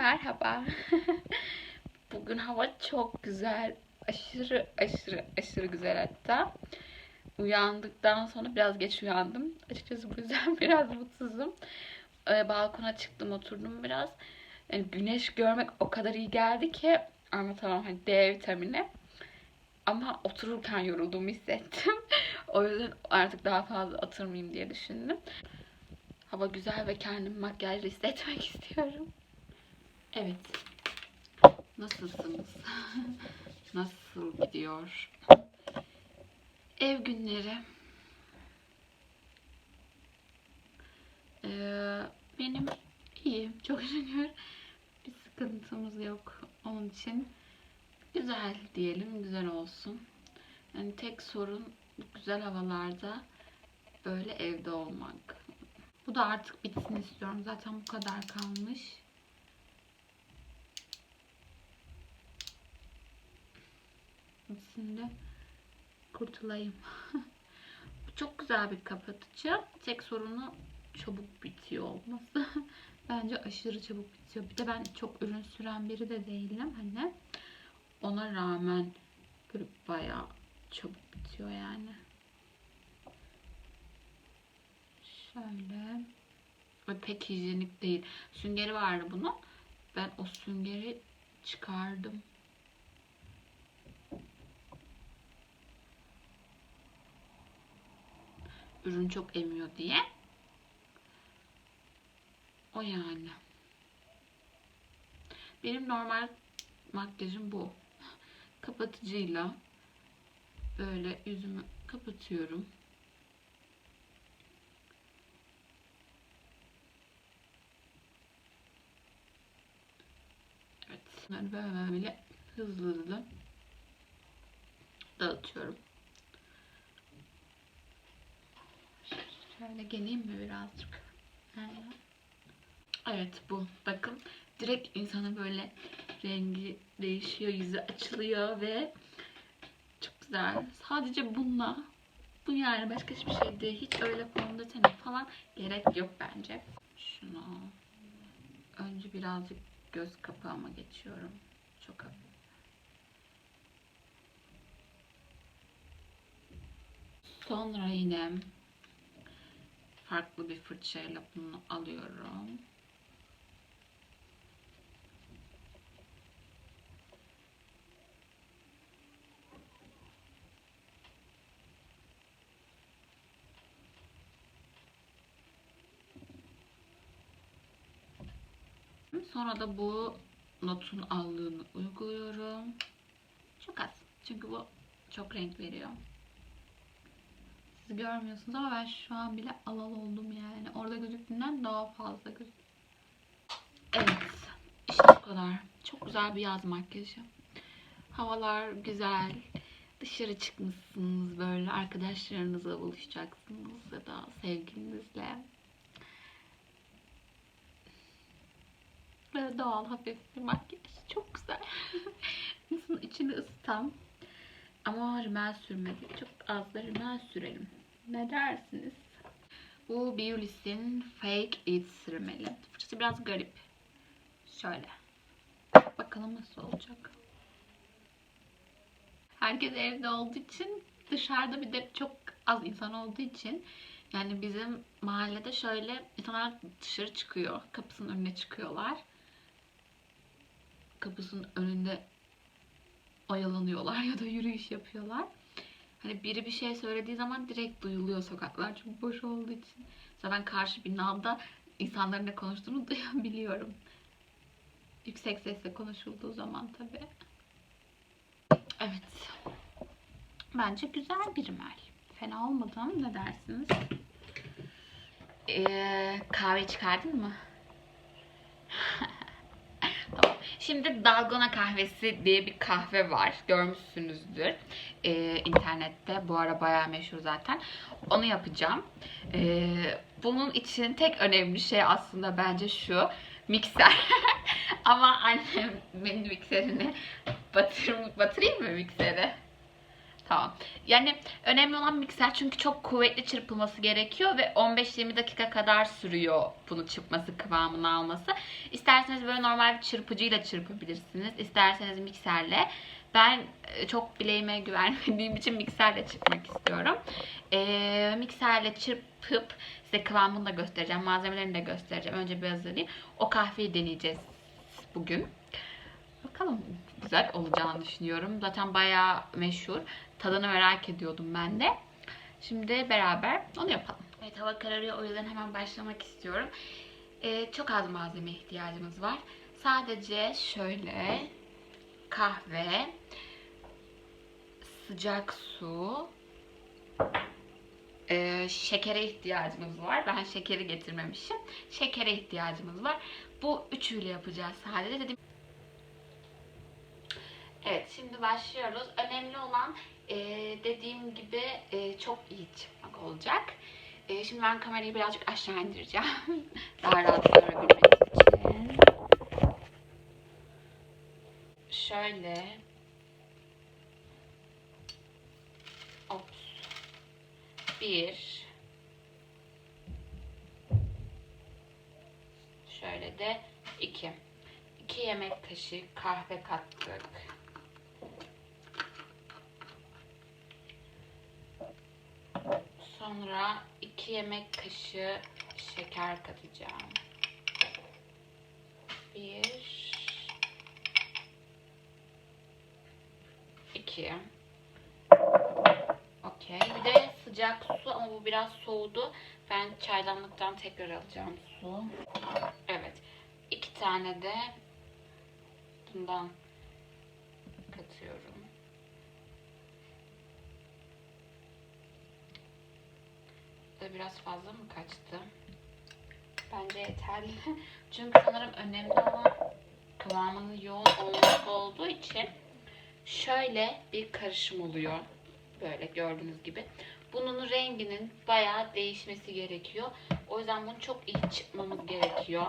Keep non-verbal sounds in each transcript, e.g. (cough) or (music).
Merhaba. (laughs) Bugün hava çok güzel. Aşırı aşırı aşırı güzel hatta. Uyandıktan sonra biraz geç uyandım. Açıkçası bu yüzden (laughs) biraz mutsuzum. Ee, balkona çıktım oturdum biraz. Yani güneş görmek o kadar iyi geldi ki ama tamam hani D vitamini. Ama otururken yorulduğumu hissettim. (laughs) o yüzden artık daha fazla oturmayayım diye düşündüm. Hava güzel ve kendimi makyajlı hissetmek istiyorum. Evet. Nasılsınız? (laughs) Nasıl gidiyor? Ev günleri. Ee, benim iyi. Çok şükür. Bir sıkıntımız yok. Onun için güzel diyelim. Güzel olsun. Yani tek sorun güzel havalarda böyle evde olmak. Bu da artık bitsin istiyorum. Zaten bu kadar kalmış. Şimdi kurtulayım. (laughs) Çok güzel bir kapatıcı. Tek sorunu çabuk bitiyor olması. (laughs) Bence aşırı çabuk bitiyor. Bir de ben çok ürün süren biri de değilim. Hani ona rağmen böyle bayağı çabuk bitiyor yani. Şöyle. Ve pek hijyenik değil. Süngeri vardı bunun. Ben o süngeri çıkardım. Ürün çok emiyor diye. O yani. Benim normal makyajım bu. Kapatıcıyla böyle yüzümü kapatıyorum. Evet. Böyle hızlı hızlı dağıtıyorum. Şöyle geleyim mi birazcık? Evet bu. Bakın direkt insana böyle rengi değişiyor, yüzü açılıyor ve çok güzel. Sadece bununla bu yani başka hiçbir şey değil. Hiç öyle fondöten falan gerek yok bence. Şunu önce birazcık göz kapağıma geçiyorum. Çok hafif. Sonra yine farklı bir fırçayla bunu alıyorum. Sonra da bu notun allığını uyguluyorum. Çok az. Çünkü bu çok renk veriyor. Siz görmüyorsunuz ama ben şu an bile alal oldum yani. Orada gözüktüğünden daha fazla gözük. Evet. İşte bu kadar. Çok güzel bir yaz makyajı. Havalar güzel. Dışarı çıkmışsınız böyle arkadaşlarınızla buluşacaksınız ya da sevgilinizle. Böyle doğal hafif bir makyaj. Çok güzel. (laughs) İnsanın içini ısıtan. Ama rimel sürmedik. Çok az da rimel sürelim. Ne dersiniz? Bu Beulis'in Fake It sürmeli. Fırçası biraz garip. Şöyle. Bakalım nasıl olacak. Herkes evde olduğu için dışarıda bir de çok az insan olduğu için yani bizim mahallede şöyle insanlar dışarı çıkıyor. Kapısının önüne çıkıyorlar. Kapısının önünde oyalanıyorlar (laughs) ya da yürüyüş yapıyorlar. Hani biri bir şey söylediği zaman direkt duyuluyor sokaklar çünkü boş olduğu için. Mesela ben karşı binada insanların ne konuştuğunu (laughs) duyabiliyorum. Yüksek sesle konuşulduğu zaman tabii. Evet. Bence güzel bir rimel. Fena olmadı ama ne dersiniz? Ee, kahve çıkardın mı? (laughs) Tamam. Şimdi Dalgona kahvesi diye bir kahve var. Görmüşsünüzdür ee, internette. Bu ara bayağı meşhur zaten. Onu yapacağım. Ee, bunun için tek önemli şey aslında bence şu. Mikser. (laughs) Ama annemin mikserini batır, batırayım mı mikseri? Tamam. Yani önemli olan mikser çünkü çok kuvvetli çırpılması gerekiyor ve 15-20 dakika kadar sürüyor bunu çırpması, kıvamını alması. İsterseniz böyle normal bir çırpıcıyla çırpabilirsiniz. İsterseniz mikserle. Ben e, çok bileğime güvenmediğim için mikserle çırpmak istiyorum. Ee, mikserle çırpıp size kıvamını da göstereceğim. Malzemelerini de göstereceğim. Önce bir hazırlayayım. O kahveyi deneyeceğiz bugün. Bakalım güzel olacağını düşünüyorum. Zaten bayağı meşhur. Tadını merak ediyordum ben de. Şimdi beraber onu yapalım. Evet hava kararıyor o yüzden hemen başlamak istiyorum. Ee, çok az malzeme ihtiyacımız var. Sadece şöyle kahve, sıcak su, ee, şekere ihtiyacımız var. Ben şekeri getirmemişim. Şekere ihtiyacımız var. Bu üçüyle yapacağız sadece. Dedim Evet şimdi başlıyoruz. Önemli olan e, dediğim gibi e, çok iyi çıkmak olacak. E, şimdi ben kamerayı birazcık aşağı indireceğim. (laughs) Daha rahat görebilmeniz için. Şöyle. Ops. Bir. Şöyle de iki. 2 yemek kaşığı kahve kattık. Sonra 2 yemek kaşığı şeker katacağım. 1 2 Okey. Bir de sıcak su ama bu biraz soğudu. Ben çaydanlıktan tekrar alacağım su. Evet. İki tane de bundan Da biraz fazla mı kaçtı? Bence yeterli. (laughs) Çünkü sanırım önemli olan kıvamının yoğun olması olduğu için şöyle bir karışım oluyor. Böyle gördüğünüz gibi. Bunun renginin bayağı değişmesi gerekiyor. O yüzden bunu çok iyi çıkmamız gerekiyor.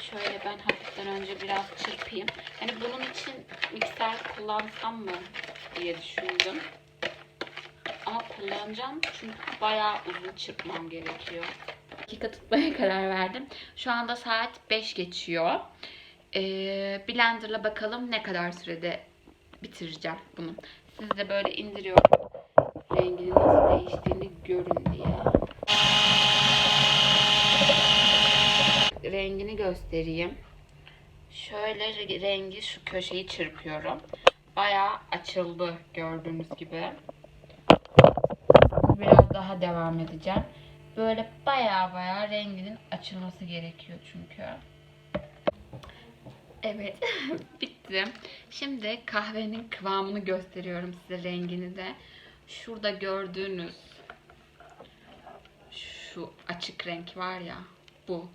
Şöyle ben hafiften önce biraz çırpayım. Hani bunun için mikser kullansam mı diye düşündüm. Ama kullanacağım çünkü bayağı uzun çırpmam gerekiyor. Dakika tutmaya (laughs) karar verdim. Şu anda saat 5 geçiyor. Ee, blenderla bakalım ne kadar sürede bitireceğim bunu. Siz de böyle indiriyorum. Renginin nasıl değiştiğini görün diye. Rengini göstereyim. Şöyle rengi şu köşeyi çırpıyorum. Bayağı açıldı gördüğünüz gibi. Daha devam edeceğim. Böyle bayağı bayağı renginin açılması gerekiyor çünkü. Evet, (laughs) bitti. Şimdi kahvenin kıvamını gösteriyorum size rengini de. Şurada gördüğünüz şu açık renk var ya, bu.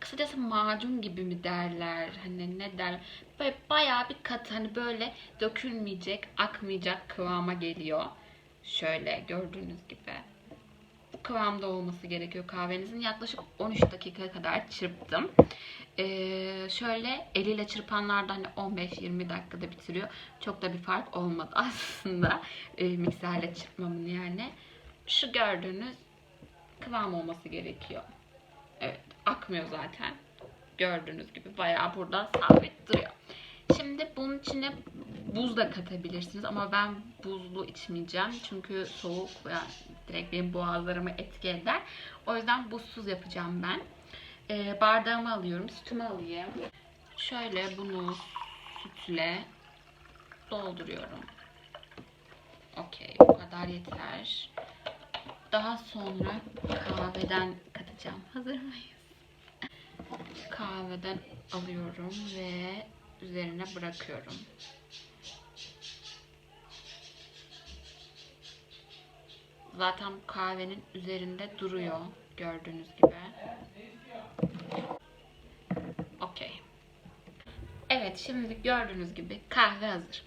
Kısacası macun gibi mi derler, hani ne derler. Böyle bayağı bir kat, hani böyle dökülmeyecek, akmayacak kıvama geliyor. Şöyle gördüğünüz gibi. Kıvamda olması gerekiyor kahvenizin. Yaklaşık 13 dakika kadar çırptım. Ee, şöyle eliyle çırpanlarda hani 15-20 dakikada bitiriyor. Çok da bir fark olmadı (laughs) aslında e, mikserle çırpmamın yani. Şu gördüğünüz kıvam olması gerekiyor. Evet akmıyor zaten. Gördüğünüz gibi bayağı burada sabit duruyor. Şimdi bunun içine buz da katabilirsiniz ama ben buzlu içmeyeceğim. Çünkü soğuk yani direkt benim boğazlarımı etki eder. O yüzden buzsuz yapacağım ben. Ee, bardağımı alıyorum. Sütümü alayım. Şöyle bunu sütle dolduruyorum. Okey. Bu kadar yeter. Daha sonra kahveden katacağım. Hazır mıyız? Kahveden alıyorum ve üzerine bırakıyorum. Zaten kahvenin üzerinde duruyor gördüğünüz gibi. Okey. Evet şimdi gördüğünüz gibi kahve hazır.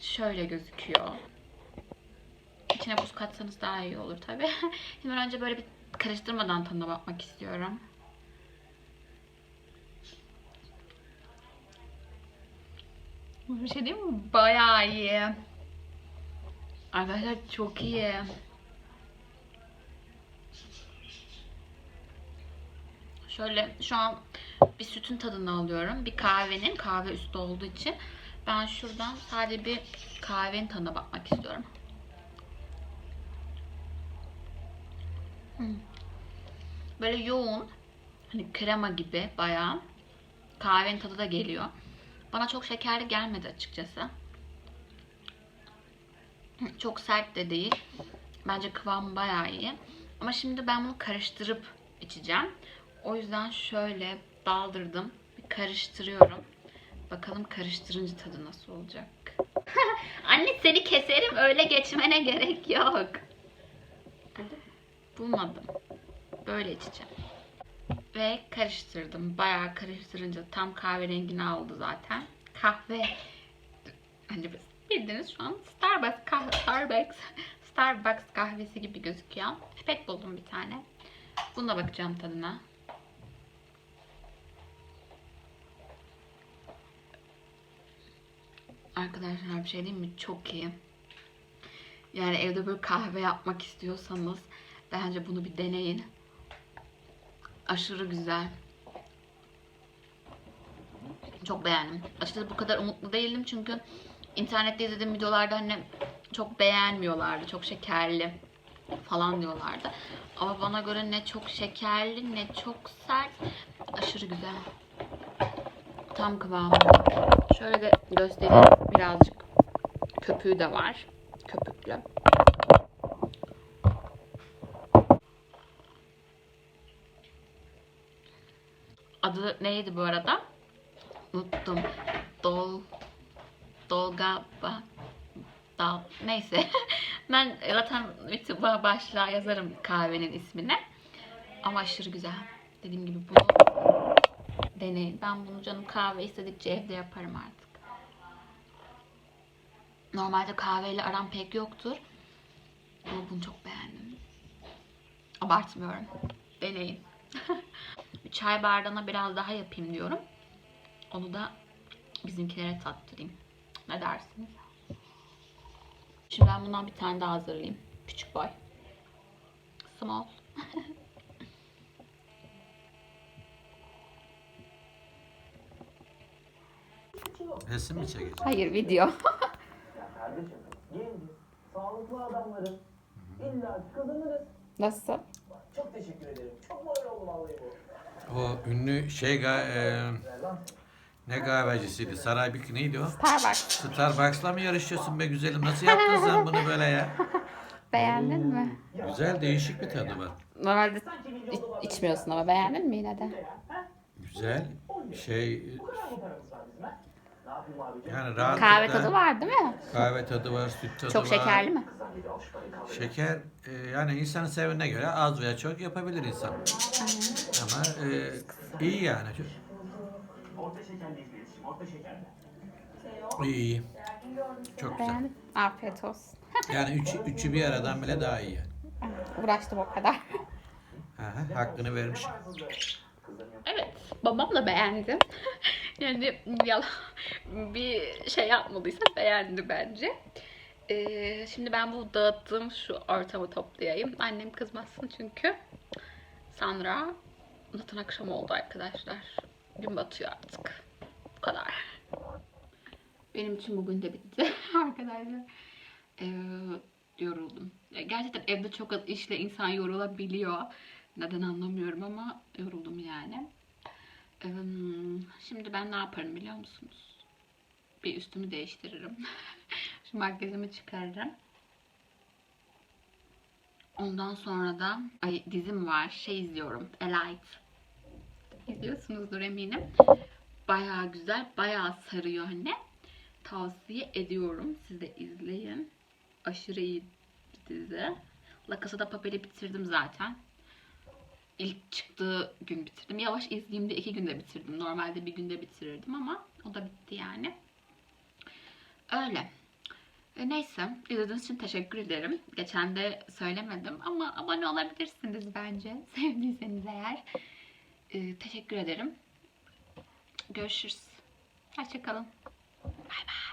Şöyle gözüküyor. İçine buz katsanız daha iyi olur tabi. Şimdi (laughs) önce böyle bir karıştırmadan tadına bakmak istiyorum. Bir şey değil mi? Bayağı iyi. Arkadaşlar çok iyi. Şöyle şu an bir sütün tadını alıyorum. Bir kahvenin kahve üstü olduğu için ben şuradan sadece bir kahvenin tadına bakmak istiyorum. Hmm. Böyle yoğun hani krema gibi bayağı kahvenin tadı da geliyor. Bana çok şekerli gelmedi açıkçası. Hı, Çok sert de değil. Bence kıvamı bayağı iyi. Ama şimdi ben bunu karıştırıp içeceğim. O yüzden şöyle daldırdım. Bir karıştırıyorum. Bakalım karıştırınca tadı nasıl olacak. (laughs) Anne seni keserim öyle geçmene gerek yok. Bulmadım. Böyle içeceğim. Ve karıştırdım. Bayağı karıştırınca tam kahverengini aldı zaten. Kahve. Hani bildiğiniz şu an Starbucks kahve, Starbucks, Starbucks kahvesi gibi gözüküyor. Pipet buldum bir tane. Buna bakacağım tadına. Arkadaşlar bir şey diyeyim mi? Çok iyi. Yani evde böyle kahve yapmak istiyorsanız bence bunu bir deneyin. Aşırı güzel. Çok beğendim. Açıkçası bu kadar umutlu değildim çünkü internette izlediğim videolarda hani çok beğenmiyorlardı. Çok şekerli falan diyorlardı. Ama bana göre ne çok şekerli ne çok sert. Aşırı güzel. Tam kıvamı. Şöyle de göstereyim. Birazcık köpüğü de var. Köpüklü. Adı neydi bu arada? Unuttum. Dol Dolga ba, dal neyse. (laughs) ben zaten YouTube'a başlığa yazarım kahvenin ismini. Ama aşırı güzel. Dediğim gibi bunu deneyin. Ben bunu canım kahve istedikçe evde yaparım artık. Normalde kahveyle aram pek yoktur. Ama bunu çok beğendim. Abartmıyorum. Deneyin. (laughs) Bir çay bardağına biraz daha yapayım diyorum. Onu da bizimkilere tattırayım. Ne dersiniz? Şimdi ben bundan bir tane daha hazırlayayım. Küçük boy. Small. Resim mi çekeceksin? Hayır video. Kardeşim, genç, sağlıklı adamların illa kazanırız. Nasıl? Çok teşekkür ederim. Çok moral oldu vallahi bu. O ünlü şey ga, e, ne kahvecisiydi? Sarayбük neydi o? Starbucks. Starbucks'la mı yarışıyorsun be güzelim? Nasıl yaptın sen bunu böyle ya? (laughs) Beğendin mi? Güzel değişik bir tadı var. Normalde iç- içmiyorsun ama beğendin mi yine de? Güzel. Şey Bu kadar mı paramız var bizim ha? Ne yapayım abi? Yani rahatlıkla Kahve tadı var değil mi? Kahve tadı var, süt tadı Çok var. şekerli mi? Şeker e, yani insanın sevine göre az veya çok yapabilir insan. Ama e, iyi yani. Orta şekerli iletişim, orta şekerli. İyi iyi. Çok güzel. Beğendim. Afiyet olsun. (laughs) Yani üç, üçü bir aradan bile daha iyi yani. Uğraştım o kadar. Aha, hakkını vermiş. Evet, babam da beğendi. (laughs) yani yalan bir şey yapmadıysa beğendi bence. Ee, şimdi ben bu dağıttığım şu ortamı toplayayım. Annem kızmasın çünkü. Sonra zaten akşam oldu arkadaşlar. Gün batıyor artık. Bu kadar. Benim için bugün de bitti (laughs) arkadaşlar. Ee, yoruldum. Gerçekten evde çok az işle insan yorulabiliyor. Neden anlamıyorum ama yoruldum yani. Şimdi ben ne yaparım biliyor musunuz? Bir üstümü değiştiririm. (laughs) Şu makyajımı çıkarırım. Ondan sonra da ay dizim var. Şey izliyorum. Elite. İzliyorsunuzdur eminim. Bayağı güzel, bayağı sarıyor hani. Tavsiye ediyorum. Siz de izleyin. Aşırı iyi bir dizi. La Casa de Papel'i bitirdim zaten. İlk çıktığı gün bitirdim. Yavaş izleyeyim de iki günde bitirdim. Normalde bir günde bitirirdim ama o da bitti yani. Öyle. E, neyse. İzlediğiniz için teşekkür ederim. Geçen de söylemedim ama abone olabilirsiniz bence. (laughs) Sevdiyseniz eğer. E, teşekkür ederim. Görüşürüz. Hoşçakalın. Bay bay.